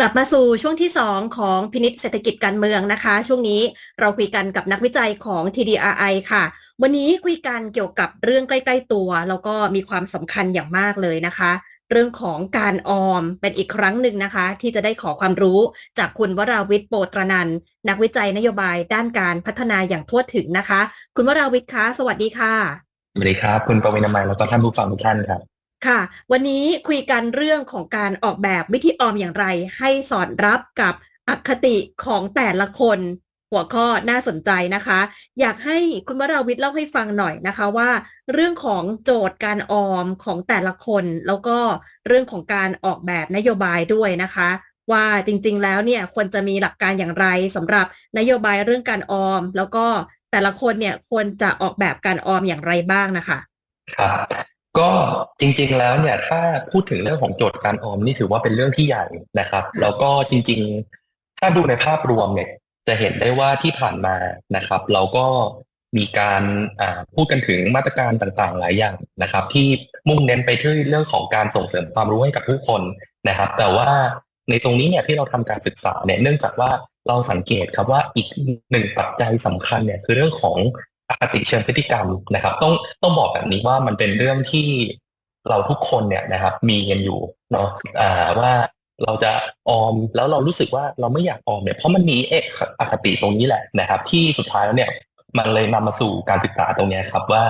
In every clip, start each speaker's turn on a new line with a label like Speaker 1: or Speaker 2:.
Speaker 1: กลับมาสู่ช่วงที่ 2 ของพินิษเศรษฐกิจการเมืองนะคะ ช่วงนี้เราคุยกันกับนักวิจัยของ TDRI ค่ะ วันนี้คุยกันเกี่ยวกับเรื่องใกล้ๆตัว แล้วก็มีความสำคัญอย่างมากเลยนะคะ เรื่องของการออมเป็นอีกครั้งหนึ่งนะคะ ที่จะได้ขอความรู้จากคุณวราวิทย์โปตรนันนักวิจัยนโยบายด้านการพัฒนาอย่างทั่วถึงนะคะ คุณวราวิทย์คะสวัสดีค่ะ
Speaker 2: สวัสดีครับ คุณปวินามัยแล้วก็ท่านผู้ฟังทุกท่านครับ
Speaker 1: ค่ะ วันนี้คุยกันเรื่องของการออกแบบวิธีออมอย่างไร ให้สอดรับกับอคติของแต่ละคน หัวข้อน่าสนใจนะคะ อยากให้คุณวราวิทย์เล่าให้ฟังหน่อยนะคะว่า เรื่องของโจทย์การออมของแต่ละคน แล้วก็เรื่องของการออกแบบนโยบายด้วยนะคะ ว่าจริงๆแล้วเนี่ยควรจะมีหลักการอย่างไรสำหรับนโยบายเรื่องการออม แล้วก็แต่ละคนเนี่ยควรจะออกแบบการออมอย่างไรบ้างนะคะ
Speaker 2: ครับ ก็จริงๆแล้วเนี่ยถ้าพูดถึงเรื่องของโจทย์การออมนี่ถือว่าเป็นเรื่องที่ใหญ่นะครับ แล้วก็จริง ๆ ถ้าดูในภาพรวมเนี่ยจะเห็นได้ว่าที่ผ่านมานะครับ เราก็มีการพูดกันถึงมาตรการต่างๆ หลายอย่างนะครับ ที่มุ่งเน้นไปที่เรื่องของการส่งเสริมความรู้ให้กับทุกคนนะครับ แต่ว่าในตรงนี้เนี่ยที่เราทำการศึกษาเนี่ยเนื่องจากว่าเราสังเกตครับว่าอีกหนึ่งปัจจัยสำคัญเนี่ยคือเรื่องของ อคติเชิงพฤติกรรมนะครับ ต้องต้องบอกแบบนี้ว่ามันเป็นเรื่องที่เราทุกคนเนี่ยนะครับ มีกันอยู่เนาะอ่าว่าเราจะออมแล้วเรารู้สึกว่าเราไม่อยากออมเนี่ยเพราะมันมีเอกอคติตรงนี้แหละนะครับ ที่สุดท้ายแล้วเนี่ยมันเลยนำมาสู่การศึกษาตรงนี้ครับว่า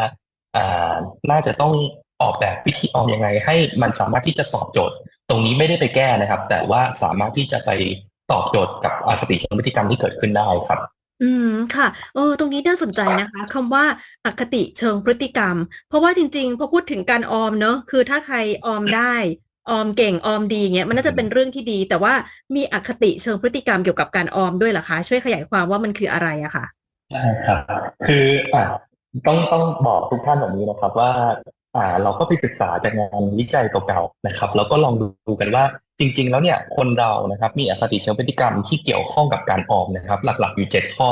Speaker 2: อ่าน่าจะต้องออกแบบวิธีออมยังไง ให้มันสามารถที่จะตอบโจทย์ ตรงนี้ไม่ได้ไปแก้นะครับ แต่ว่าสามารถที่จะไปตอบโจทย์กับอคติเชิงพฤติกรรมที่เกิดขึ้นได้ครับ
Speaker 1: อืม ค่ะ เออ ตรงนี้น่าสนใจนะคะ คำว่าอคติเชิงพฤติกรรม เพราะว่าจริง ๆ พอพูดถึงการออมเนอะคือถ้าใครออมได้ ออมเก่ง ออมดีเงี้ย มันน่าจะเป็นเรื่องที่ดี แต่ว่ามีอคติเชิงพฤติกรรมเกี่ยวกับการออมด้วยเหรอคะ ช่วยขยายความว่ามันคืออะไรอะค่ะ
Speaker 2: ใช่ครับ คืออ่าต้องต้องบอกทุกท่านแบบนี้นะครับว่า อ่า เราก็ไปศึกษาจากงานวิจัยเก่าๆนะครับ แล้วก็ลองดูกันว่า จริง ๆ แล้วเนี่ยคนเรานะครับมีอคติเชิงพฤติกรรมที่เกี่ยวข้องกับการออมนะครับ หลักๆอยู่เจ็ดข้อ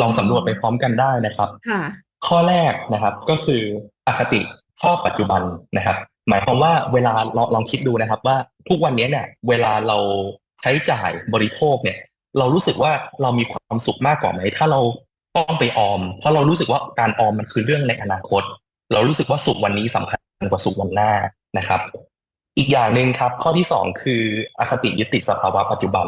Speaker 2: ลองสำรวจไปพร้อมกันได้นะครับ
Speaker 1: ค่ะ
Speaker 2: ข้อแรกนะครับก็คืออคติข้อปัจจุบันนะครับ หมายความว่าเวลาลองลองคิดดูนะครับ ว่าทุกวันนี้เนี่ยเวลาเราใช้จ่ายบริโภคเนี่ย เรารู้สึกว่าเรามีความสุขมากกว่าไหมถ้าเราต้องไปออม เพราะเรารู้สึกว่าการออมมันคือเรื่องในอนาคต เรารู้สึกว่าสุขวันนี้สำคัญกว่าสุขวันหน้านะครับ อีกอย่างหนึ่งครับ ข้อที่สองคืออคติยึดติดสภาวะปัจจุบัน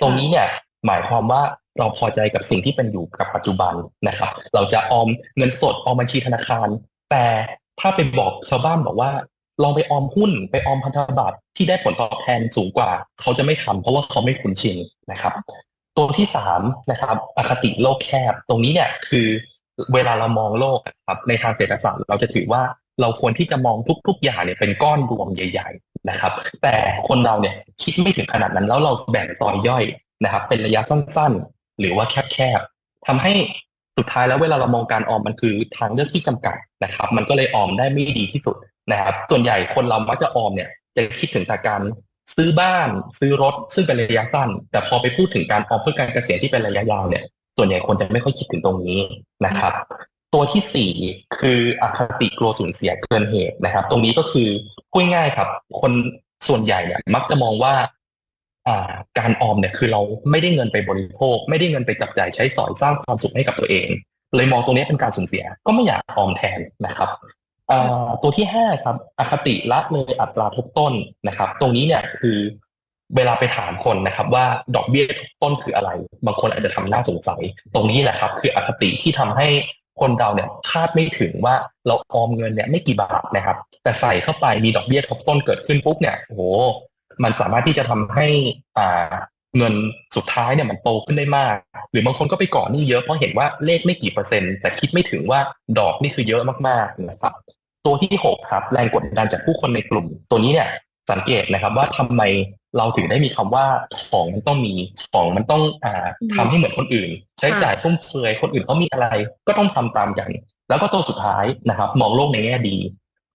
Speaker 2: ตรงนี้เนี่ยหมายความว่าเราพอใจกับสิ่งที่เป็นอยู่กับปัจจุบันนะครับ เราจะออมเงินสดออมบัญชีธนาคาร แต่ถ้าไปบอกชาวบ้านบอกว่าลองไปออมหุ้นไปออมพันธบัตรที่ได้ผลตอบแทนสูงกว่า เขาจะไม่ทำเพราะว่าเขาไม่คุ้นชินนะครับ ตัวที่สามนะครับอคติโลกแคบ ตรงนี้เนี่ยคือเวลาเรามองโลกครับในทางเศรษฐศาสตร์เราจะถือว่า เราควรที่จะมองทุก ๆ อย่างเนี่ยเป็นก้อนรวมใหญ่ ๆ นะครับ แต่คนเราเนี่ยคิดไม่ถึงขนาดนั้นแล้วเราแบ่งซอยย่อยนะครับ เป็นระยะสั้นๆ หรือว่าแคบๆทำให้สุดท้ายแล้วเวลาเรามองการออมมันคือทางเลือกที่จำกัดนะครับ มันก็เลยออมได้ไม่ดีที่สุดนะครับ ส่วนใหญ่คนเรามักจะออมเนี่ยจะคิดถึงแต่การซื้อบ้านซื้อรถซึ่งเป็นระยะสั้น แต่พอไปพูดถึงการออมเพื่อการเกษียณที่เป็นระยะยาวเนี่ยส่วนใหญ่คนจะไม่ค่อยคิดถึงตรงนี้นะครับ ตัวที่สี่คืออคติกลัวสูญเสียเกินเหตุนะครับ ตรงนี้ก็คือพูดง่ายครับ คนส่วนใหญ่เนี่ยมักจะมองว่า การออมเนี่ยคือเราไม่ได้เงินไปบริโภค ไม่ได้เงินไปจับจ่ายใช้สอยสร้างความสุขให้กับตัวเอง เลยมองตรงนี้เป็นการสูญเสีย ก็ไม่อยากออมแทนนะครับตัวที่ห้าครับอคติละเลยอัตราทบต้นนะครับ ตรงนี้เนี่ยคือเวลาไปถามคนนะครับ ว่าดอกเบี้ยทบต้นคืออะไร บางคนอาจจะทำหน้าสงสัย ตรงนี้แหละครับ คืออคติที่ทำให้ คนเราเนี่ยคาดไม่ถึงว่าเราออมเงินเนี่ยไม่กี่บาทนะครับ แต่ใส่เข้าไปมีดอกเบี้ยทบต้นเกิดขึ้นปุ๊บเนี่ยโอ้โหมันสามารถที่จะทำให้อ่าเงินสุดท้ายเนี่ยมันโตขึ้นได้มาก หรือบางคนก็ไปก่อหนี้เยอะเพราะเห็นว่าเลขไม่กี่เปอร์เซ็นต์แต่คิดไม่ถึงว่าดอกนี่คือเยอะมากๆนะครับ ตัวที่หกครับ แรงกดดันจากผู้คนในกลุ่ม ตัวนี้เนี่ย สังเกตนะครับว่าทำไมเราถึงได้มีคำว่าของมันต้องมีของมันต้องอ่าทำให้เหมือนคนอื่น ใช้จ่ายฟุ่มเฟือยคนอื่นเขามีอะไร ก็ต้องทำตามอย่างแล้วก็ตัวสุดท้ายนะครับ มองโลกในแง่ดี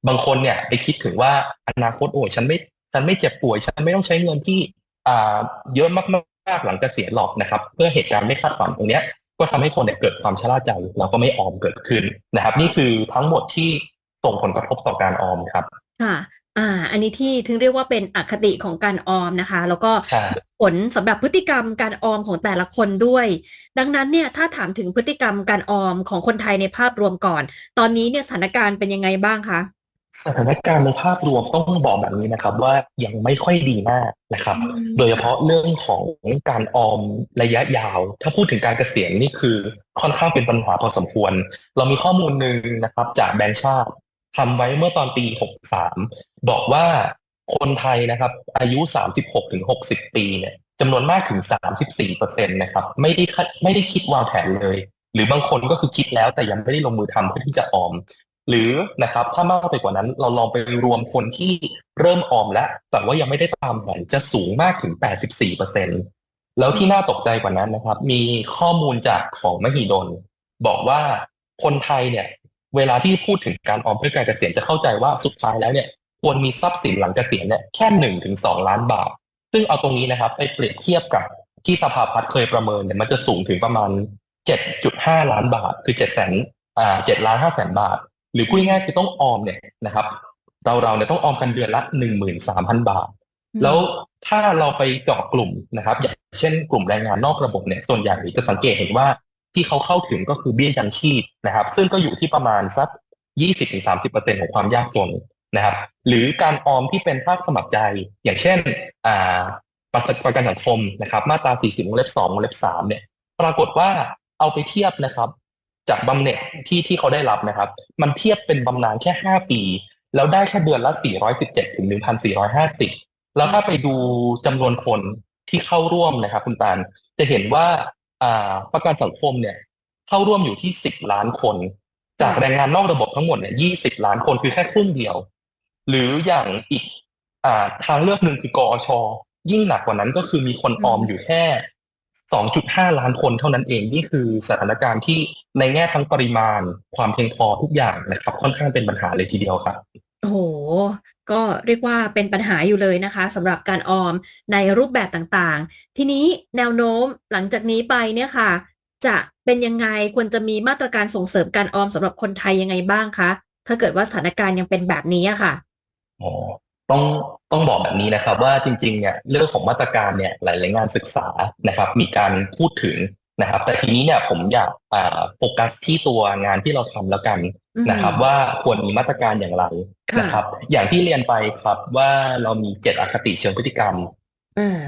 Speaker 2: บางคนเนี่ยไปคิดถึงว่าอนาคตโอ้ฉันไม่ฉันไม่เจ็บป่วย ฉันไม่ต้องใช้เงินที่อ่าเยอะมากๆหลังเกษียณหรอกนะครับ เพื่อเหตุการณ์ไม่คาดฝันตรงเนี้ย ก็ทำให้คนเนี่ยเกิดความชราใจแล้วก็ไม่ออมเกิดขึ้นนะครับ นี่คือทั้งหมดที่ส่งผลกระทบต่อการออมครับ
Speaker 1: ค่ะ อ่า อันนี้ที่ถึงเรียกว่าเป็นอคติของการออมนะคะ แล้วก็
Speaker 2: ใช่
Speaker 1: ผลสำหรับพฤติกรรมการออมของแต่ละคนด้วย ดังนั้นเนี่ยถ้าถามถึงพฤติกรรมการออมของคนไทยในภาพรวมก่อน ตอนนี้เนี่ยสถานการณ์เป็นยังไงบ้างคะ
Speaker 2: สถานการณ์ในภาพรวมต้องบอกแบบนี้นะครับ ว่ายังไม่ค่อยดีมากนะครับ โดยเฉพาะเรื่องของการออมระยะยาว ถ้าพูดถึงการเกษียณนี่คือค่อนข้างเป็นปัญหาพอสมควร เรามีข้อมูลหนึ่งนะครับจากแบงก์ชาติ ทำไว้เมื่อตอนปี 63 บอกว่าคนไทยนะครับ อายุ 36ถึง60 ปีเนี่ยจำนวนมากถึง 34เปอร์เซ็นต์นะครับ ไม่ได้คัดไม่ได้คิดวางแผนเลย หรือบางคนก็คือคิดแล้วแต่ยังไม่ได้ลงมือทำเพื่อที่จะออม หรือนะครับ ถ้ามากไปกว่านั้นเราลองไปรวมคนที่เริ่มออมแล้ว แต่ว่ายังไม่ได้ตามแผนจะสูงมากถึง 84เปอร์เซ็นแล้วที่น่าตกใจกว่านั้นนะครับ มีข้อมูลจากของมหิดล บอกว่าคนไทยเนี่ย เวลาที่พูดถึงการออมเพื่อการเกษียณจะเข้าใจว่าสุดท้ายแล้วเนี่ยควรมีทรัพย์สินหลังเกษียณเนี่ยแค่หนึ่งถึงสองล้านบาท ซึ่งเอาตรงนี้นะครับไปเปรียบเทียบกับที่สภาพัฒน์เคยประเมินเนี่ยมันจะสูงถึงประมาณ7.5ล้านบาท คือ7แสนอ่า7ล้าน5แสนบาท หรือพูดง่ายๆคือต้องออมเนี่ยนะครับ เราเราเนี่ยต้องออมกันเดือนละ13,000บาท แล้วถ้าเราไปเจาะกลุ่มนะครับ อย่างเช่นกลุ่มแรงงานนอกระบบเนี่ยส่วนใหญ่จะสังเกตเห็นว่า ที่เขาเข้าถึงก็คือเบี้ยยังชีพนะครับ ซึ่งก็อยู่ที่ประมาณสัก 20-30%ของความยากจนนะครับ หรือการออมที่เป็นภาคสมัครใจ อย่างเช่นอ่าประกันประกันสังคมนะครับ มาตรา 40วงเล็บ2วงเล็บ3เนี่ย ปรากฏว่าเอาไปเทียบนะครับ จากบำเหน็จที่ที่เขาได้รับนะครับ มันเทียบเป็นบำนาญแค่ 5 ปี แล้วได้แค่เดือนละ 417 ถึง 1,450 แล้วถ้าไปดูจำนวนคนที่เข้าร่วมนะครับ คุณตาลจะเห็นว่า ประกันสังคมเนี่ย เข้าร่วมอยู่ที่10ล้านคน จากแรงงานนอกระบบทั้งหมดเนี่ย20ล้านคนคือแค่ครึ่งเดียว หรืออย่างอีกอทางเลือกหนึ่งคือกอชยิ่งหนักกว่านั้นก็คือมีคนออมอยู่แค่2.5ล้านคนเท่านั้นเองนี่คือสถานการณ์ที่ในแง่ทั้งปริมาณความเพียงพอทุกอย่างนะครับ ค่อนข้างเป็นปัญหาเลยทีเดียวครับ
Speaker 1: โอ้โห ก็เรียกว่าเป็นปัญหาอยู่เลยนะคะสำหรับการออมในรูปแบบต่างๆ ทีนี้แนวโน้มหลังจากนี้ไปเนี่ยค่ะ จะเป็นยังไงควรจะมีมาตรการส่งเสริมการออมสำหรับคนไทยยังไงบ้างคะถ้าเกิดว่าสถานการณ์ยังเป็นแบบนี้อะค่ะ
Speaker 2: อ๋อต้องต้องบอกแบบนี้นะครับว่าจริงๆเนี่ยเรื่องของมาตรการเนี่ยหลายๆงานศึกษานะครับ มีการพูดถึง นะครับ แต่ทีนี้เนี่ยผมอยากอ่าโฟกัสที่ตัวงานที่เราทำแล้วกัน
Speaker 1: อืม
Speaker 2: นะครับ ว่าควรมีมาตรการอย่างไร
Speaker 1: ค่ะ
Speaker 2: นะครับ อย่างที่เรียนไปครับว่าเรามีเจ็ดอคติเชิงพฤติกรรม
Speaker 1: อ่า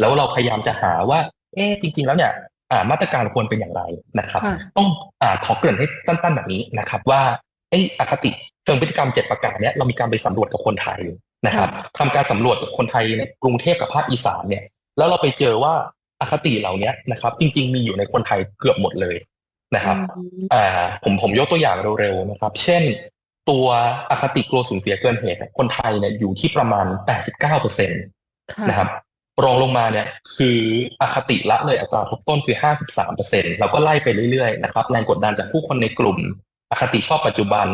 Speaker 2: แล้วเราพยายามจะหาว่า เอ๊ะจริง ๆ แล้วเนี่ยอ่ามาตรการควรเป็นอย่างไรนะครับ
Speaker 1: ค่ะ
Speaker 2: ต้องอ่าขอเกริ่นให้สั้นๆแบบนี้นะครับ ว่าไอ้อคติเชิงพฤติกรรมเจ็ดประการเนี้ยเรามีการไปสำรวจกับคนไทยนะครับทำการสำรวจกับคนไทยในกรุงเทพกับภาคอีสานเนี่ย แล้วเราไปเจอว่า อคติเหล่าเนี้ยนะครับ จริง ๆ มีอยู่ในคนไทยเกือบหมดเลยนะครับ
Speaker 1: อืม
Speaker 2: อ่าผมผมยกตัวอย่างเร็วๆนะครับ เช่น ตัวอคติกลัวสูญเสียเกินเหตุเนี่ยคนไทยเนี่ยอยู่ที่ประมาณ 89เปอร์เซ็นต์
Speaker 1: ค่ะ
Speaker 2: นะครับรองลงมาเนี่ยคืออคติละเลยอัตราทบต้นคือ 53เปอร์เซ็นต์แล้วก็ไล่ไปเรื่อยๆนะครับแรงกดดันจากผู้คนในกลุ่ม อคติชอบปัจจุบัน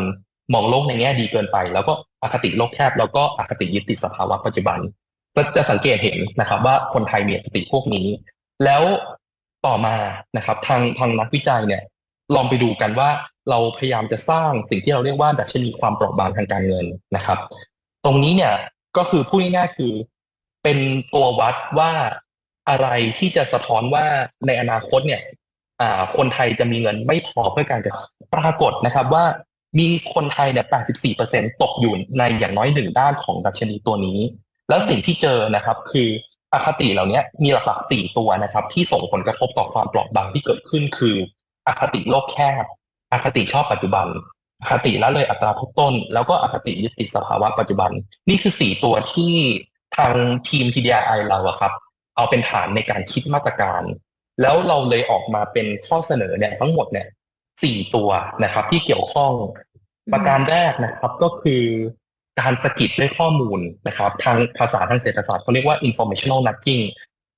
Speaker 2: มองโลกในแง่ดีเกินไป แล้วก็อคติโลกแคบ แล้วก็อคติยึดติดสภาวะปัจจุบันจะจะสังเกตเห็นนะครับ ว่าคนไทยมีอคติพวกนี้ แล้วต่อมานะครับ ทางทางนักวิจัยเนี่ย ลองไปดูกันว่าเราพยายามจะสร้างสิ่งที่เราเรียกว่าดัชนีความเปราะบางทางการเงินนะครับ ตรงนี้เนี่ยก็คือพูดง่ายๆคือเป็นตัววัดว่าอะไรที่จะสะท้อนว่าในอนาคตเนี่ยคนไทยจะมีเงินไม่พอเพื่อการจะปรากฏนะครับว่ามีคนไทยเนี่ย 84%ตกอยู่ในอย่างน้อยหนึ่งด้านของดัชนีตัวนี้ แล้วสิ่งที่เจอนะครับคือ อคติเหล่านี้มีหลักๆสี่ตัวนะครับ ที่ส่งผลกระทบต่อความเปราะบางที่เกิดขึ้นคือ อคติโลกแคบ อคติชอบปัจจุบัน อคติละเลยอัตราทบต้น แล้วก็อคติยึดติดสภาวะปัจจุบัน นี่คือสี่ตัวที่ทางทีม TDI เราอะครับ เอาเป็นฐานในการคิดมาตรการ แล้วเราเลยออกมาเป็นข้อเสนอเนี่ยทั้งหมดเนี่ยสี่ตัวนะครับ ที่เกี่ยวข้องประการแรกนะครับก็คือ การสกิดด้วยข้อมูลนะครับ ทางภาษาทางเศรษฐศาสตร์เขาเรียกว่า informational nudging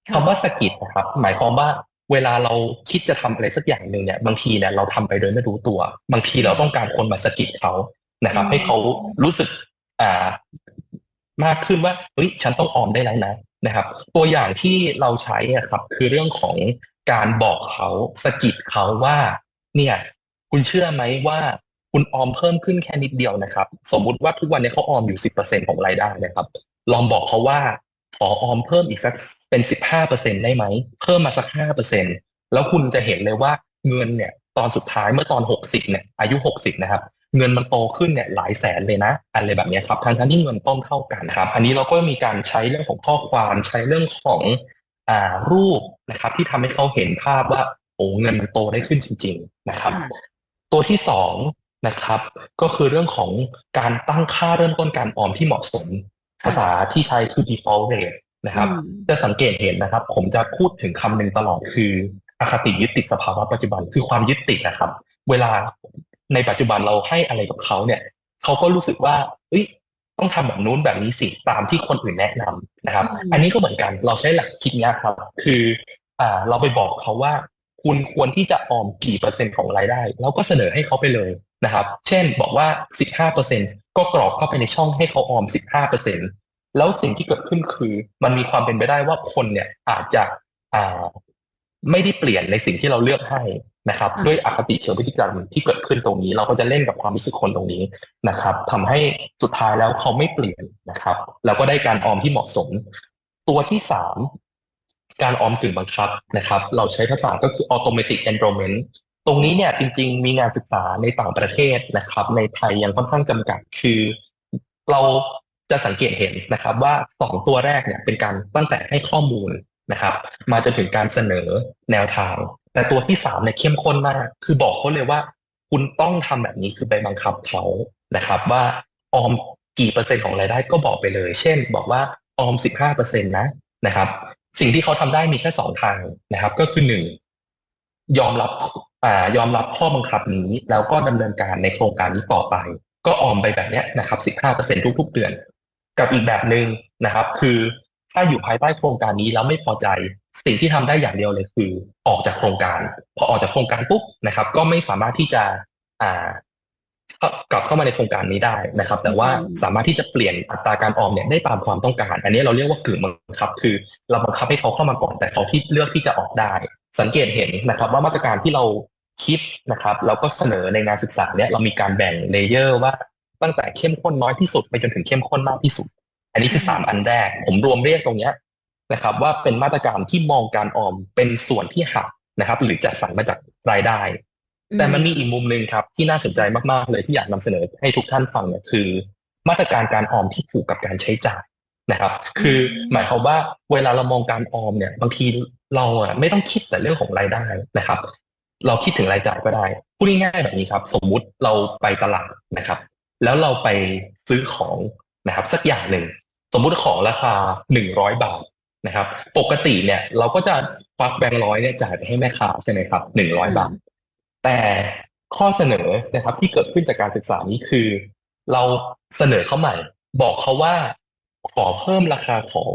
Speaker 1: ค่ะ
Speaker 2: คำว่าสกิดนะครับ หมายความว่าเวลาเราคิดจะทำอะไรสักอย่างหนึ่งเนี่ยบางทีเนี่ยเราทำไปโดยไม่รู้ตัว บางทีเราต้องการคนมาสกิดเขานะครับ
Speaker 1: อืม
Speaker 2: ให้เขารู้สึกอ่ามากขึ้นว่าเฮ้ยฉันต้องออมได้แล้วนะนะครับ ตัวอย่างที่เราใช้อะครับ คือเรื่องของการบอกเขาสกิดเขาว่า เนี่ย คุณเชื่อไหมว่า คุณออมเพิ่มขึ้นแค่นิดเดียวนะครับ สมมุติว่าทุกวันนี้เขาออมอยู่10%ของรายได้นะครับ ลองบอกเขาว่าขอออมเพิ่มอีกสักเป็น15%ได้ไหม เพิ่มมาสัก5%แล้วคุณจะเห็นเลยว่าเงินเนี่ยตอนสุดท้ายเมื่อตอน60เนี่ยอายุ60นะครับเงินมันโตขึ้นเนี่ยหลายแสนเลยนะอะไรแบบเนี้ยครับทั้งทั้งที่เงินต้นเท่ากันครับ อันนี้เราก็มีการใช้เรื่องของข้อความใช้เรื่องของอ่ารูปนะครับ ที่ทำให้เขาเห็นภาพว่าโอ้เงินมันโตได้ขึ้นจริง ๆ นะครับ
Speaker 1: ค่ะ
Speaker 2: ตัวที่สอง นะครับ ก็คือเรื่องของการตั้งค่าเริ่มต้นการออมที่เหมาะสม
Speaker 1: ค่ะ
Speaker 2: ภาษาที่ใช้คือ default rate นะครับ
Speaker 1: อืม
Speaker 2: จะสังเกตเห็นนะครับ ผมจะพูดถึงคำหนึ่งตลอดคืออคติยึดติดสภาวะปัจจุบันคือความยึดติดนะครับ เวลาในปัจจุบันเราให้อะไรกับเขาเนี่ยเขาก็รู้สึกว่าเอ้ยต้องทำแบบนู้นแบบนี้สิตามที่คนอื่นแนะนำนะครับ
Speaker 1: อืม
Speaker 2: อันนี้ก็เหมือนกันเราใช้หลักคิดเนี้ยครับ คืออ่าเราไปบอกเขาว่า คุณควรที่จะออมกี่เปอร์เซ็นต์ของรายได้ แล้วก็เสนอให้เขาไปเลย นะครับ เช่นบอกว่า 15เปอร์เซ็นก็กรอกเข้าไปในช่องให้เขาออม 15เปอร์เซ็นแล้วสิ่งที่เกิดขึ้นคือ มันมีความเป็นไปได้ว่าคนเนี่ยอาจจะอ่าไม่ได้เปลี่ยนในสิ่งที่เราเลือกให้นะครับ
Speaker 1: ค่ะ
Speaker 2: ด้วยอคติเชิงพฤติกรรมที่เกิดขึ้นตรงนี้ เราก็จะเล่นกับความรู้สึกคนตรงนี้นะครับทำให้สุดท้ายแล้วเขาไม่เปลี่ยนนะครับ แล้วก็ได้การออมที่เหมาะสม ตัวที่สามการออมกึ่งบังคับนะครับ เราใช้ภาษาก็คือ automatic enrollment ตรงนี้เนี่ยจริง ๆ มีงานศึกษาในต่างประเทศนะครับ ในไทยยังค่อนข้างจำกัดคือ เราจะสังเกตเห็นนะครับ ว่าสองตัวแรกเนี่ยเป็นการตั้งแต่ให้ข้อมูลนะครับ มาจนถึงการเสนอแนวทาง แต่ตัวที่สามเนี่ยเข้มข้นมาก คือบอกเขาเลยว่า คุณต้องทำแบบนี้คือไปบังคับเขานะครับ ว่าออมกี่เปอร์เซ็นต์ของรายได้ก็บอกไปเลย เช่น บอกว่าออมสิบห้าเปอร์เซ็นต์นะนะครับ สิ่งที่เขาทำได้มีแค่สองทางนะครับ ก็คือหนึ่งยอมรับ ยอมรับข้อบังคับนี้แล้วก็ดำเนินการในโครงการนี้ต่อไป ก็ออมไปแบบเนี้ยนะครับสิบห้าเปอร์เซ็นทุกๆ เดือน กับอีกแบบหนึ่งนะครับ คือถ้าอยู่ภายใต้โครงการนี้แล้วไม่พอใจ สิ่งที่ทำได้อย่างเดียวเลยคือ ออกจากโครงการ พอออกจากโครงการปุ๊บนะครับ ก็ไม่สามารถที่จะอ่ากลับเข้ามาในโครงการนี้ได้นะครับ แต่ว่า
Speaker 1: อืม
Speaker 2: สามารถที่จะเปลี่ยนอัตราการออมเนี่ยได้ตามความต้องการ อันนี้เราเรียกว่ากึ่งบังคับ คือเราบังคับให้เขาเข้ามาก่อนแต่เขาที่เลือกที่จะออกได้ สังเกตเห็นนะครับ ว่ามาตรการที่เรา คิดนะครับ เราก็เสนอในงานศึกษาเนี่ยเรามีการแบ่งเลเยอร์ว่าตั้งแต่เข้มข้นน้อยที่สุดไปจนถึงเข้มข้นมากที่สุด อันนี้คือสามอันแรก ผมรวมเรียกตรงเนี้ยนะครับ ว่าเป็นมาตรการที่มองการออมเป็นส่วนที่หักนะครับ หรือจัดสรรมาจากรายได้ แต่มันมีอีกมุมหนึ่งครับ ที่น่าสนใจมากๆเลยที่อยากนำเสนอให้ทุกท่านฟังเนี่ยคือ มาตรการการออมที่ผูกกับการใช้จ่ายนะครับ คือหมายความว่าเวลาเรามองการออมเนี่ยบางทีเราอะไม่ต้องคิดแต่เรื่องของรายได้นะครับ เราคิดถึงรายจ่ายก็ได้พูดง่ายๆแบบนี้ครับ สมมุติเราไปตลาดนะครับ แล้วเราไปซื้อของนะครับ สักอย่างหนึ่งสมมุติของราคาหนึ่งร้อยบาทนะครับ ปกติเนี่ยเราก็จะควักแบงค์ร้อยเนี่ยจ่ายไปให้แม่ค้าใช่ไหมครับหนึ่งร้อยบาท แต่ข้อเสนอนะครับ ที่เกิดขึ้นจากการศึกษานี้คือ เราเสนอเขาใหม่ บอกเขาว่าขอเพิ่มราคาของ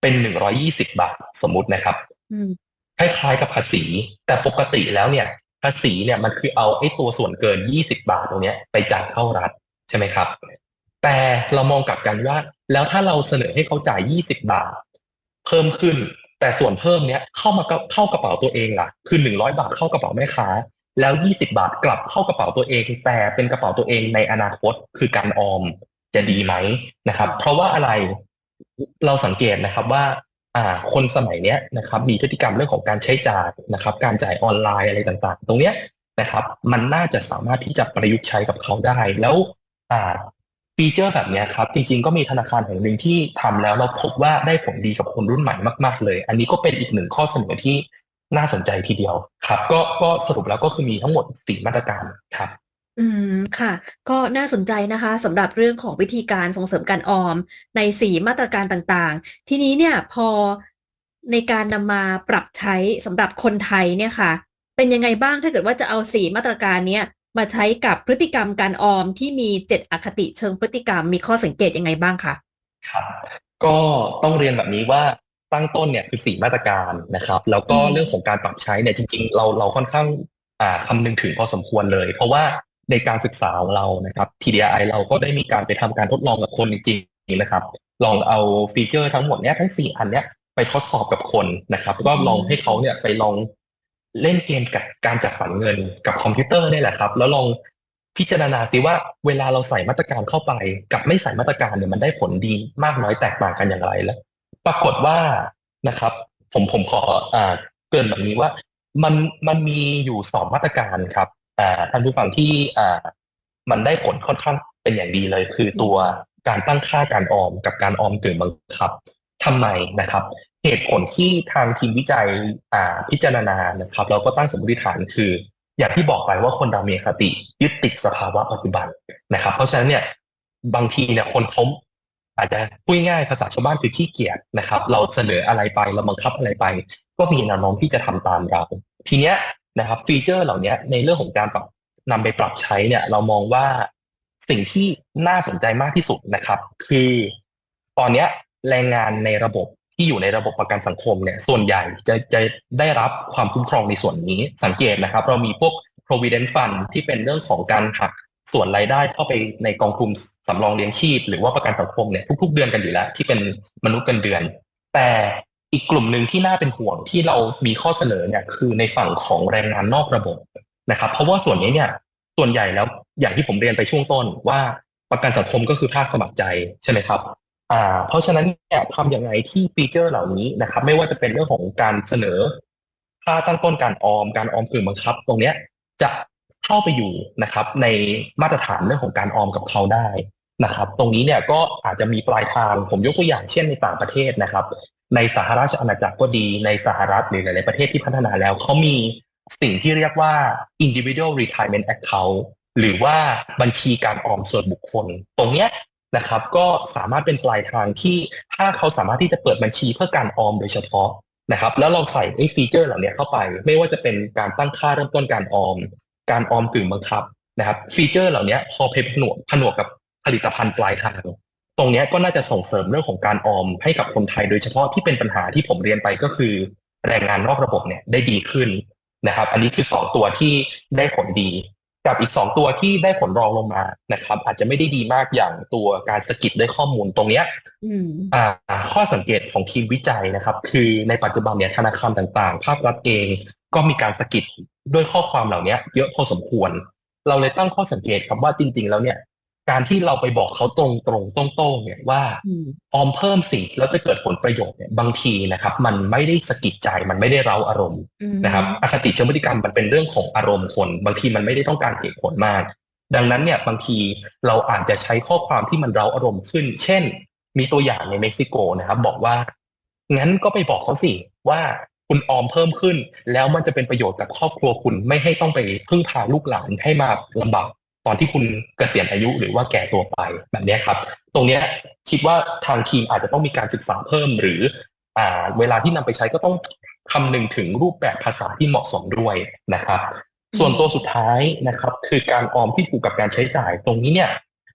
Speaker 2: เป็นหนึ่งร้อยี่สิบาทสมมุตินะครับ
Speaker 1: อืม
Speaker 2: คล้ายๆกับภาษี แต่ปกติแล้วเนี่ยภาษีเนี่ยมันคือเอาไอ้ตัวส่วนเกิน 20 บาทตรงนี้ไปจ่ายเข้ารัฐใช่ไหมครับ แต่เรามองกลับกันว่า แล้วถ้าเราเสนอให้เขาจ่าย 20 บาท เพิ่มขึ้น แต่ส่วนเพิ่มเนี้ยเข้ามาเข้ากระเป๋าตัวเองล่ะ คือ 100 บาทเข้ากระเป๋าแม่ค้า แล้ว 20 บาทกลับเข้ากระเป๋าตัวเอง แต่เป็นกระเป๋าตัวเองในอนาคตคือการออมจะดีไหมนะครับ เพราะว่าอะไรเราสังเกตนะครับว่า อ่าคนสมัยเนี้ยนะครับมีพฤติกรรมเรื่องของการใช้จ่ายนะครับ การจ่ายออนไลน์อะไรต่างๆ ตรงเนี้ยนะครับ มันน่าจะสามารถที่จะประยุกต์ใช้กับเขาได้ แล้วอ่าฟีเจอร์แบบเนี้ยครับ จริงๆก็มีธนาคารแห่งหนึ่งที่ทำแล้วเราพบว่าได้ผลดีกับคนรุ่นใหม่มาก ๆ เลย อันนี้ก็เป็นอีกหนึ่งข้อเสนอที่น่าสนใจทีเดียวครับ ก็ก็สรุปแล้วก็คือมีทั้งหมดสี่มาตรการครับ
Speaker 1: อืม ค่ะ ก็น่าสนใจนะคะสำหรับเรื่องของวิธีการส่งเสริมการออมในสี่มาตรการต่างๆ ทีนี้เนี่ยพอในการนำมาปรับใช้สำหรับคนไทยเนี่ยค่ะ เป็นยังไงบ้างถ้าเกิดว่าจะเอาสี่มาตรการเนี้ยมาใช้กับพฤติกรรมการออมที่มีเจ็ดอคติเชิงพฤติกรรมมีข้อสังเกตยังไงบ้างคะ
Speaker 2: ครับ ก็ต้องเรียนแบบนี้ว่าตั้งต้นเนี่ยคือสี่มาตรการนะครับ แล้วก็
Speaker 1: อืม
Speaker 2: เรื่องของการปรับใช้เนี่ยจริง ๆ เราเราค่อนข้างอ่าคำนึงถึงพอสมควรเลย เพราะว่า ในการศึกษาของเรานะครับ TDI เราก็ได้มีการไปทำการทดลองกับคนจริงๆนะครับ ลองเอาฟีเจอร์ทั้งหมดเนี้ยทั้งสี่อันเนี้ยไปทดสอบกับคนนะครับ ก็ลองให้เขาเนี่ยไปลองเล่นเกมกับการจัดสรรเงินกับคอมพิวเตอร์นี่แหละครับ แล้วลองพิจารณาซิว่าเวลาเราใส่มาตรการเข้าไป กับไม่ใส่มาตรการเนี่ยมันได้ผลดีมากน้อยแตกต่างกันอย่างไรแล้ว ปรากฏว่านะครับ ผมผมขออ่าเกินแบบนี้ว่า มันมันมีอยู่สองมาตรการครับ ท่านผู้ฟังที่มันได้ผลค่อนข้างเป็นอย่างดีเลย คือตัวการตั้งค่าการออมกับการออมกึ่งบังคับทำไมนะครับ เหตุผลที่ทางทีมวิจัยพิจารณานะครับแล้วก็ตั้งสมมติฐานคือ อย่างที่บอกไปว่าคนเรามีคติ ยึดติดสภาวะปัจจุบันนะครับ เพราะฉะนั้นเนี่ยบางทีเนี่ยคนเขาอาจจะพูดง่ายภาษาชาวบ้านคือขี้เกียจนะครับ เราเสนออะไรไปเราบังคับอะไรไป ก็มีแนวโน้มที่จะทำตามเรา ทีเนี้ย นะครับฟีเจอร์เหล่านี้ในเรื่องของการปรับนำไปปรับใช้เนี่ย เรามองว่าสิ่งที่น่าสนใจมากที่สุดนะครับ คือตอนนี้แรงงานในระบบที่อยู่ในระบบประกันสังคมเนี่ย ส่วนใหญ่จะจะได้รับความคุ้มครองในส่วนนี้สังเกตนะครับ เรามีพวก provident fund ที่เป็นเรื่องของการหักส่วนรายได้เข้าไปในกองทุนสำรองเลี้ยงชีพ หรือว่าประกันสังคมเนี่ยทุก ๆ เดือนกันอยู่แล้ว ที่เป็นมนุษย์เงินเดือน แต่ อีกกลุ่มหนึ่งที่น่าเป็นห่วงที่เรามีข้อเสนอเนี่ยคือในฝั่งของแรงงานนอกระบบนะครับ เพราะว่าส่วนนี้เนี่ยส่วนใหญ่แล้วอย่างที่ผมเรียนไปช่วงต้นว่าประกันสังคมก็คือภาคสมัครใจใช่ไหมครับอ่าเพราะฉะนั้นเนี่ยทำอยังไงที่ฟีเจอร์เหล่านี้นะครับ ไม่ว่าจะเป็นเรื่องของการเสนอ ค่าตั้งต้นการออมการออมกึ่งบังคับ ตรงเนี้ยจะเข้าไปอยู่นะครับ ในมาตรฐานเรื่องของการออมกับเขาได้นะครับ ตรงนี้เนี่ยก็อาจจะมีปลายทางผมยกตัวอย่างเช่นในต่างประเทศนะครับ ในสหราชอาณาจักรก็ดีในสหรัฐหรือหลาย ๆ ประเทศที่พัฒนาแล้ว เขามีสิ่งที่เรียกว่า individual retirement account หรือว่าบัญชีการออมส่วนบุคคล ตรงเนี้ยนะครับ ก็สามารถเป็นปลายทางที่ถ้าเขาสามารถที่จะเปิดบัญชีเพื่อการออมโดยเฉพาะนะครับ แล้วเราใส่ไอ้ฟีเจอร์เหล่านี้เข้าไป ไม่ว่าจะเป็นการตั้งค่าเริ่มต้นการออม การออมกึ่งบังคับนะครับ ฟีเจอร์เหล่านี้พอเพผนวกผนวกกับผลิตภัณฑ์ปลายทาง ตรงเนี้ยก็น่าจะส่งเสริมเรื่องของการออมให้กับคนไทย โดยเฉพาะที่เป็นปัญหาที่ผมเรียนไปก็คือ แรงงานนอกระบบเนี่ยได้ดีขึ้นนะครับ อันนี้คือสองตัวที่ได้ผลดี กับอีกสองตัวที่ได้ผลรองลงมานะครับ อาจจะไม่ได้ดีมากอย่างตัวการสกิดด้วยข้อมูลตรงเนี้ย
Speaker 1: อืม
Speaker 2: อ่าข้อสังเกตของทีมวิจัยนะครับ คือในปัจจุบันเนี่ยธนาคารต่างๆ ภาครัฐเองก็มีการสกิดด้วยข้อความเหล่านี้เยอะพอสมควร เราเลยตั้งข้อสังเกตครับว่าจริง ๆ แล้วเนี่ย การที่เราไปบอกเขาตรงๆตรงๆเนี่ยว่า
Speaker 1: อืม
Speaker 2: ออมเพิ่มสิแล้วจะเกิดผลประโยชน์เนี่ยบางทีนะครับ มันไม่ได้สะกิดใจมันไม่ได้เร้าอารมณ์
Speaker 1: อืม
Speaker 2: นะครับอคติเชิงพฤติกรรมมันเป็นเรื่องของอารมณ์คน บางทีมันไม่ได้ต้องการเหตุผลมาก ดังนั้นเนี่ยบางทีเราอาจจะใช้ข้อความที่มันเร้าอารมณ์ขึ้น เช่น มีตัวอย่างในเม็กซิโกนะครับ บอกว่างั้นก็ไปบอกเขาสิว่าคุณออมเพิ่มขึ้น แล้วมันจะเป็นประโยชน์กับครอบครัวคุณไม่ให้ต้องไปพึ่งพาลูกหลานให้มาลำบาก ตอนที่คุณเกษียณอายุหรือว่าแก่ตัวไปแบบนี้ครับ ตรงนี้คิดว่าทางทีมอาจจะต้องมีการศึกษาเพิ่ม หรืออเวลาที่นำไปใช้ก็ต้องคำนึงถึงรูปแบบภาษาที่เหมาะสมด้วยนะครับ ส่วนตัวสุดท้ายนะครับ คือการออมที่ผูกกับการใช้จ่ายตรงนี้เนี่ย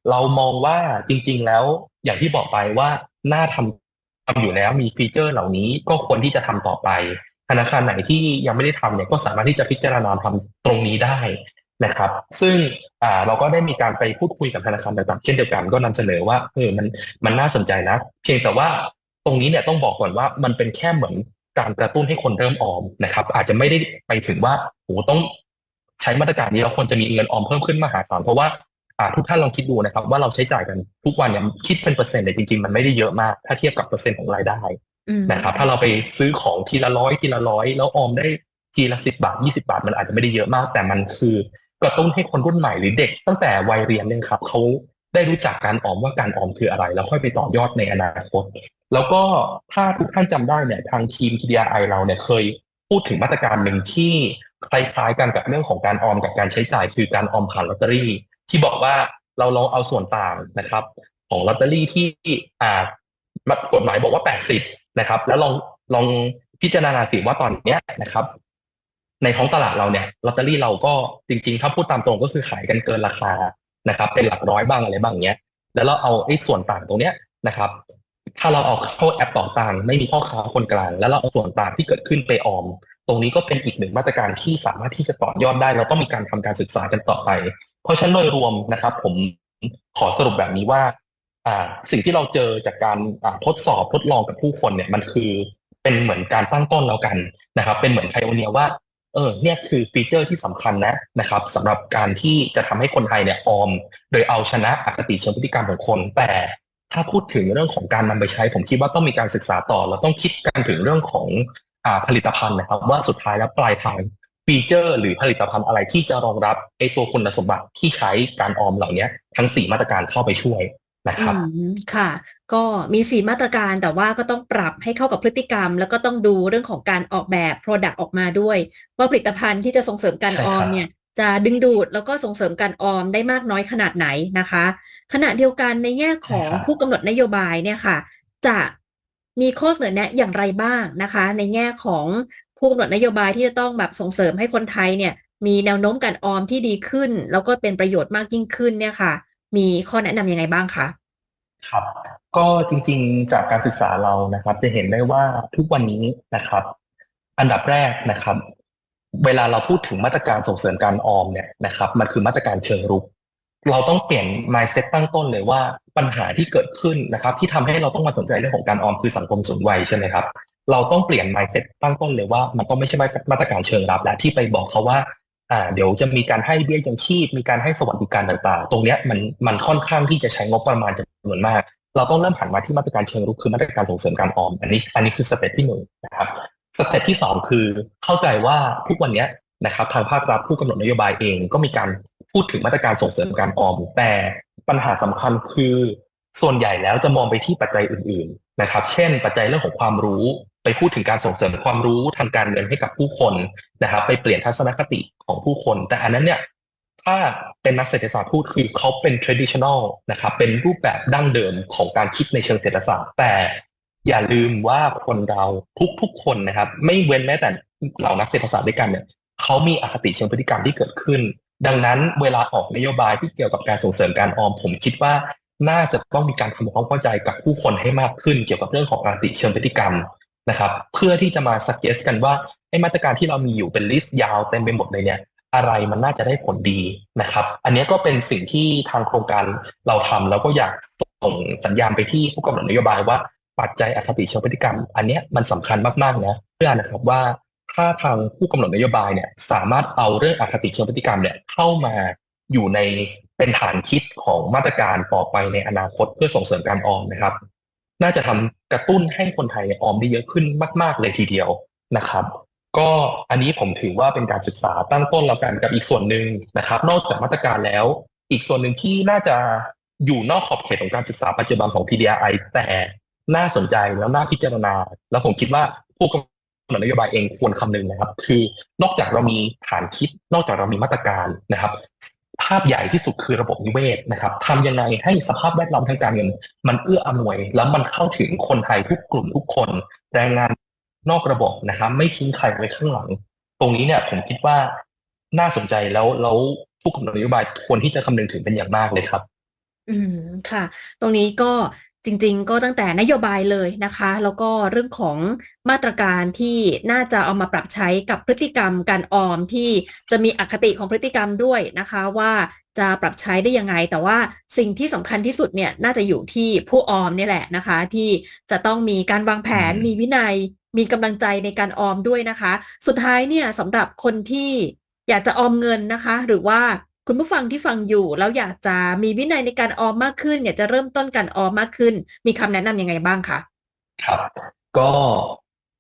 Speaker 2: เรามองว่าจริง ๆ แล้วอย่างที่บอกไปว่าน่าทำทำอยู่แล้วมีฟีเจอร์เหล่านี้ก็ควรที่จะทำต่อไป ธนาคารไหนที่ยังไม่ได้ทำเนี่ยก็สามารถที่จะพิจารณาทำตรงนี้ได้ นะครับ ซึ่งอ่าเราก็ได้มีการไปพูดคุยกับธนาคารต่างๆเช่นเดียวกันก็นำเสนอว่าเออมันมันน่าสนใจนะ เพียงแต่ว่าตรงนี้เนี่ยต้องบอกก่อนว่ามันเป็นแค่เหมือนการกระตุ้นให้คนเริ่มออมนะครับ อาจจะไม่ได้ไปถึงว่าโหต้องใช้มาตรการนี้แล้วคนจะมีเงินออมเพิ่มขึ้นมหาศาลเพราะว่าอ่าทุกท่านลองคิดดูนะครับว่าเราใช้จ่ายกันทุกวันเนี่ยคิดเป็นเปอร์เซ็นต์เนี่ยจริงๆมันไม่ได้เยอะมาก ถ้าเทียบกับเปอร์เซ็นต์ของรายได้
Speaker 1: อืม
Speaker 2: นะครับถ้าเราไปซื้อของทีละร้อยทีละร้อยแล้วออมได้ทีละสิบบาทยี่สิบาท มันอาจจะไม่ได้เยอะมาก แต่มันคือ กระตุ้นให้คนรุ่นใหม่หรือเด็ก ตั้งแต่วัยเรียนเนี่ยครับเขาได้รู้จักการออมว่าการออมคืออะไร แล้วค่อยไปต่อยอดในอนาคต แล้วก็ถ้าทุกท่านจำได้เนี่ยทางทีม TDI เราเนี่ยเคยพูดถึงมาตรการหนึ่งที่คล้ายๆกันกับเรื่องของการออมกับการใช้จ่ายคือการออมผ่านลอตเตอรี่ ที่บอกว่าเราลองเอาส่วนต่างนะครับ ของลอตเตอรี่ที่อ่ากฎหมายบอกว่า 80 นะครับ แล้วลองลองพิจารณาสิว่าตอนเนี้ยนะครับ ในท้องตลาดเราเนี่ยลอตเตอรี่เราก็จริง ๆ ถ้าพูดตามตรงก็คือขายกันเกินราคานะครับ เป็นหลักร้อยบ้างอะไรบ้างเนี้ย แล้วเราเอาไอ้ส่วนต่างตรงเนี้ยนะครับ ถ้าเราเอาเข้าแอปต่อต่างไม่มีพ่อค้าคนกลาง แล้วเราเอาส่วนต่างที่เกิดขึ้นไปออม ตรงนี้ก็เป็นอีกหนึ่งมาตรการที่สามารถที่จะต่อยอดได้ เราต้องมีการทำการศึกษากันต่อไป เพราะฉะนั้นโดยรวมนะครับ ผมขอสรุปแบบนี้ว่าสิ่งที่เราเจอจากการทดสอบทดลองกับผู้คนเนี่ยมันคือเป็นเหมือนการตั้งต้นแล้วกันนะครับ เป็นเหมือนไพโอเนียว่า เออเนี่ยคือฟีเจอร์ที่สำคัญนะนะครับสำหรับการที่จะทำให้คนไทยเนี่ยออม โดยเอาชนะอคติเชิงพฤติกรรมของคน แต่ถ้าพูดถึงเรื่องของการนำไปใช้ ผมคิดว่าต้องมีการศึกษาต่อเราต้องคิดกันถึงเรื่องของอผลิตภัณฑ์นะครับ ว่าสุดท้ายแล้วปลายทางฟีเจอร์ หรือผลิตภัณฑ์อะไรที่จะรองรับไอตัวคุณสมบัติที่ใช้การออมเหล่านี้ทั้งสี่มาตรการเข้าไปช่วย นะครับ
Speaker 1: อืมค่ะ ก็มีสี่มาตรการแต่ว่าก็ต้องปรับให้เข้ากับพฤติกรรม แล้วก็ต้องดูเรื่องของการออกแบบ Product ออกมาด้วย ว่าผลิตภัณฑ์ที่จะส่งเสริมการ
Speaker 2: ใช่
Speaker 1: ออ
Speaker 2: ค
Speaker 1: ม
Speaker 2: รับ
Speaker 1: เนี่ยจะดึงดูดแล้วก็ส่งเสริมการออมได้มากน้อยขนาดไหนนะคะ ขณะเดียวกันในแง่ของผู้กำหนดนโยบายเนี่ยค่ะ จะมีข้อเสนอแนะอย่างไรบ้างนะคะ ในแง่ของผู้กำหนดนโยบายที่จะต้องแบบส่งเสริมให้คนไทยเนี่ย มีแนวโน้มการออมที่ดีขึ้น แล้วก็เป็นประโยชน์มากยิ่งขึ้นเนี่ยค่ะ มีข้อแนะนำยังไงบ้างคะ
Speaker 2: ครับก็จริงๆ จากการศึกษาเรานะครับ จะเห็นได้ว่าทุกวันนี้นะครับ อันดับแรกนะครับ เวลาเราพูดถึงมาตรการส่งเสริมการออมเนี่ยนะครับ มันคือมาตรการเชิงรุก เราต้องเปลี่ยน mindset ตั้งต้นเลยว่าปัญหาที่เกิดขึ้นนะครับ ที่ทำให้เราต้องมาสนใจเรื่องของการออมคือสังคมสูงวัยใช่ไหมครับเราต้องเปลี่ยน mindset ตั้งต้นเลยว่า มันต้องไม่ใช่มาตรการเชิงรับแล้วที่ไปบอกเขาว่า อ่าเดี๋ยวจะมีการให้เบี้ยยังชีพ มีการให้สวัสดิการต่างๆ ตรงเนี้ยมันมันค่อนข้างที่จะใช้งบประมาณจำนวนมาก เราต้องเริ่มหันมาที่มาตรการเชิงรุกคือมาตรการส่งเสริมการออม อันนี้ อันนี้คือสเต็ปที่หนึ่งนะครับสเต็ปที่สองคือเข้าใจว่าทุกวันเนี้ยนะครับทางภาครัฐผู้กำหนดนโยบายเองก็มีการพูดถึงมาตรการส่งเสริมการออม แต่ปัญหาสำคัญคือส่วนใหญ่แล้วจะมองไปที่ปัจจัยอื่น ๆ นะครับ เช่น ปัจจัยเรื่องของความรู้ ไปพูดถึงการส่งเสริมความรู้ทางการเงินให้กับผู้คนนะครับ ไปเปลี่ยนทัศนคติของผู้คน แต่อันนั้นเนี่ยถ้าเป็นนักเศรษฐศาสตร์พูดคือเขาเป็น traditional นะครับ เป็นรูปแบบดั้งเดิมของการคิดในเชิงเศรษฐศาสตร์ แต่อย่าลืมว่าคนเราทุกๆคนนะครับ ไม่เว้นแม้แต่เหล่านักเศรษฐศาสตร์ด้วยกันเนี่ยเขามีอคติเชิงพฤติกรรมที่เกิดขึ้น ดังนั้นเวลาออกนโยบายที่เกี่ยวกับการส่งเสริมการออม ผมคิดว่าน่าจะต้องมีการทำความเข้าใจกับผู้คนให้มากขึ้น เกี่ยวกับเรื่องของอคติเชิงพฤติกรรม นะครับ เพื่อที่จะมาสักเกสกันว่าไอ้มาตรการที่เรามีอยู่เป็นลิสต์ยาวเต็มไปหมดเลยเนี่ยอะไรมันน่าจะได้ผลดีนะครับ อันนี้ก็เป็นสิ่งที่ทางโครงการเราทำแล้วก็อยากส่งสัญญาณไปที่ผู้กำหนดนโยบายว่าปัจจัยอคติเชิงพฤติกรรม อันนี้มันสำคัญมากๆนะเพื่อนะครับว่าถ้าทางผู้กำหนดนโยบายเนี่ยสามารถเอาเรื่องอคติเชิงพฤติกรรมเนี่ยเข้ามาอยู่ในเป็นฐานคิดของมาตรการต่อไปในอนาคตเพื่อส่งเสริมการออมนะครับ น่าจะทำกระตุ้นให้คนไทยออมได้เยอะขึ้นมาก ๆ เลยทีเดียวนะครับ ก็อันนี้ผมถือว่าเป็นการศึกษาตั้งต้นแล้วกันกับอีกส่วนหนึ่งนะครับ นอกจากมาตรการแล้ว อีกส่วนหนึ่งที่น่าจะอยู่นอกขอบเขตของการศึกษาปัจจุบันของ PDI แต่น่าสนใจแล้วน่าพิจารณา แล้วผมคิดว่าผู้กำหนดนโยบายเองควรคำนึงนะครับ คือนอกจากเรามีฐานคิด นอกจากเรามีมาตรการนะครับ ภาพใหญ่ที่สุดคือระบบนิเวศนะครับทำยังไงให้สภาพแวดล้อมทางการเงิน มันเอื้ออำนวย แล้วมันเข้าถึงคนไทยทุกกลุ่มทุกคน แรงงานนอกระบบนะครับ ไม่ทิ้งใครไว้ข้างหลัง ตรงนี้เนี่ยผมคิดว่าน่าสนใจแล้วแล้วผู้กำหนดนโยบายควรที่จะคำนึงถึงเป็นอย่างมากเลยครับ
Speaker 1: อืมค่ะ ตรงนี้ก็ จริง ๆ ก็ตั้งแต่นโยบายเลยนะคะ แล้วก็เรื่องของมาตรการที่น่าจะเอามาปรับใช้กับพฤติกรรมการออมที่จะมีอคติของพฤติกรรมด้วยนะคะว่าจะปรับใช้ได้ยังไง แต่ว่าสิ่งที่สำคัญที่สุดเนี่ยน่าจะอยู่ที่ผู้ออมเนี่ยแหละนะคะ ที่จะต้องมีการวางแผน
Speaker 2: อืม
Speaker 1: มีวินัย มีกำลังใจในการออมด้วยนะคะ สุดท้ายเนี่ยสำหรับคนที่อยากจะออมเงินนะคะ หรือว่า คุณผู้ฟังที่ฟังอยู่แล้วอยากจะมีวินัยในการออมมากขึ้น อยากจะเริ่มต้นการออมมากขึ้น มีคำแนะนำยังไงบ้างคะ
Speaker 2: ครับ ก็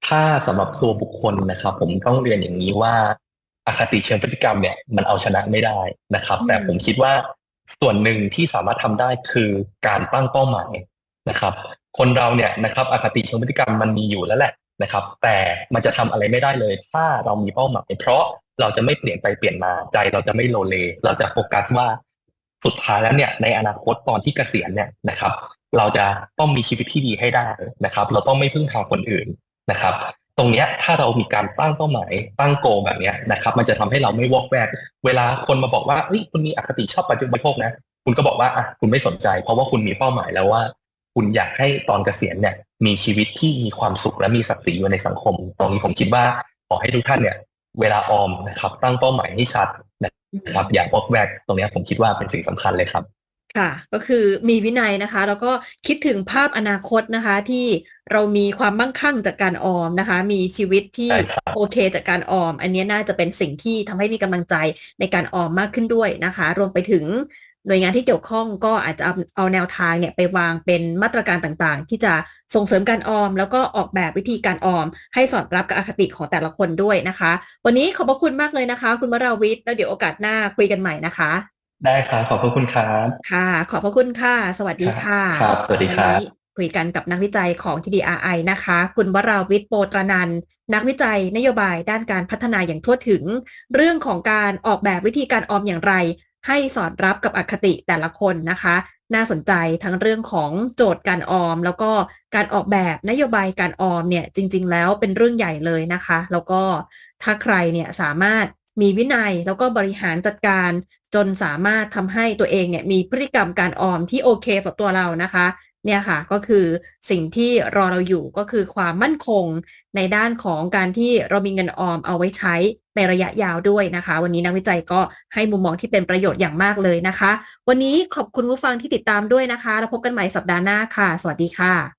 Speaker 2: ถ้าสำหรับตัวบุคคลนะครับ ผมต้องเรียนอย่างนี้ว่าอคติเชิงพฤติกรรมเนี่ยมันเอาชนะไม่ได้นะครับ
Speaker 1: อืม
Speaker 2: แต่ผมคิดว่าส่วนหนึ่งที่สามารถทำได้คือการตั้งเป้าหมายนะครับ คนเราเนี่ยนะครับอคติเชิงพฤติกรรมมันมีอยู่แล้วแหละนะครับ แต่มันจะทำอะไรไม่ได้เลย ถ้าเรามีเป้าหมายเพราะ เราจะไม่เปลี่ยนไปเปลี่ยนมาใจ เราจะไม่โลเล เราจะโฟกัสว่าสุดท้ายแล้วเนี่ยในอนาคตตอนที่เกษียณเนี่ยนะครับ เราจะต้องมีชีวิตที่ดีให้ได้นะครับ เราต้องไม่พึ่งพาคนอื่นนะครับ ตรงนี้ถ้าเรามีการตั้งเป้าหมายตั้งโกแบบเนี้ยนะครับ มันจะทำให้เราไม่วอกแวก เวลาคนมาบอกว่าเอ้ยคุณมีอคติชอบปัจจุบันโภคนะ คุณก็บอกว่าอะคุณไม่สนใจ เพราะว่าคุณมีเป้าหมายแล้วว่า คุณอยากให้ตอนเกษียณเนี่ยมีชีวิตที่มีความสุขและมีศักดิ์ศรีอยู่ในสังคม ตรงนี้ผมคิดว่าขอให้ทุกท่านเนี่ย เวลาออมนะครับ ตั้งเป้าหมายให้ชัดนะครับอย่าวอกแวกตรงเนี้ยผมคิดว่าเป็นสิ่งสำคัญเลยครับ
Speaker 1: ค่ะ ก็คือมีวินัยนะคะ แล้วก็คิดถึงภาพอนาคตนะคะ ที่เรามีความมั่งคั่งจากการออมนะคะ มีชีวิตที่
Speaker 2: ใช่ครับ
Speaker 1: โอเคจากการออม อันนี้น่าจะเป็นสิ่งที่ทำให้มีกำลังใจในการออมมากขึ้นด้วยนะคะ รวมไปถึงหน่วยงานที่เกี่ยวข้องก็อาจจะเอาเอาแนวทางเนี่ยไปวางเป็นมาตรการต่างๆ ที่จะ ส่งเสริมการออม แล้วก็ออกแบบวิธีการออม ให้สอดรับกับอคติของแต่ละคนด้วยนะคะ วันนี้ขอบพระคุณมากเลยนะคะ คุณวราวิทย์แล้วเดี๋ยวโอกาสหน้าคุยกันใหม่นะคะ
Speaker 2: ได้ครับขอบพระคุณครับ
Speaker 1: ค่ะ ขอบพระคุณค่ะ สวัสดีค่ะ
Speaker 2: ครับสวัสดีครับ
Speaker 1: นนี้คุยกันกับนักวิจัยของ TDRI นะคะ คุณวราวิทย์โปตรนันท์นักวิจัยนโยบายด้านการพัฒนาอย่างทั่วถึง เรื่องของการออกแบบวิธีการออมอย่างไร ให้สอดรับกับอคติแต่ละคนนะคะน่าสนใจทั้งเรื่องของโจทย์การออม แล้วก็การออกแบบนโยบายการออมเนี่ยจริง ๆ แล้วเป็นเรื่องใหญ่เลยนะคะ แล้วก็ถ้าใครเนี่ยสามารถมีวินัยแล้วก็บริหารจัดการ จนสามารถทำให้ตัวเองเนี่ยมีพฤติกรรมการออมที่โอเคกับตัวเรานะคะเนี่ยค่ะก็คือสิ่งที่รอเราอยู่ก็คือความมั่นคงในด้านของการที่เรามีเงินออมเอาไว้ใช้ ในระยะยาวด้วยนะคะ วันนี้นักวิจัยก็ให้มุมมองที่เป็นประโยชน์อย่างมากเลยนะคะ วันนี้ขอบคุณผู้ฟังที่ติดตามด้วยนะคะ แล้วพบกันใหม่สัปดาห์หน้าค่ะ สวัสดีค่ะ